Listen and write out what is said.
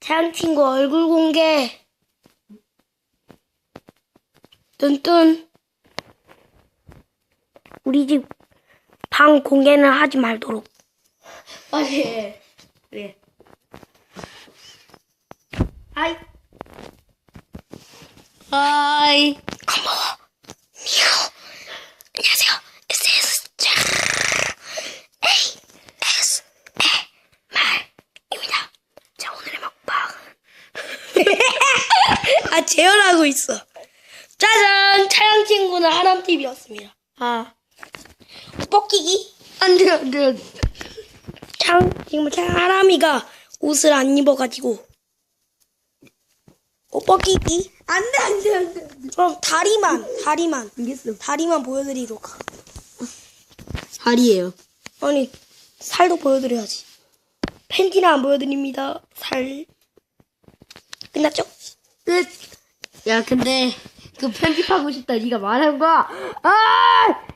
태양 친구 얼굴 공개. 뚠뚠. 우리 집 방 공개는 하지 말도록. 아니, 예. 예. 아이, 하이. 고마워. 아 재현하고 있어. 짜잔 차양 친구는 하람 TV였습니다. 아. 뻑기기 안 돼, 안 돼, 안 돼. 창 지금 창 하람이가 옷을 안 입어가지고 어 뻑기기 안 돼, 안 돼, 안 돼. 그럼 다리만 다리만 알겠어. 다리만 보여드리도록. 하- 살이에요. 아니 살도 보여드려야지. 팬티는 안 보여드립니다. 살 끝났죠? 끝. 야, 근데 그 편집하고 싶다. 네가 말한 거야. 아!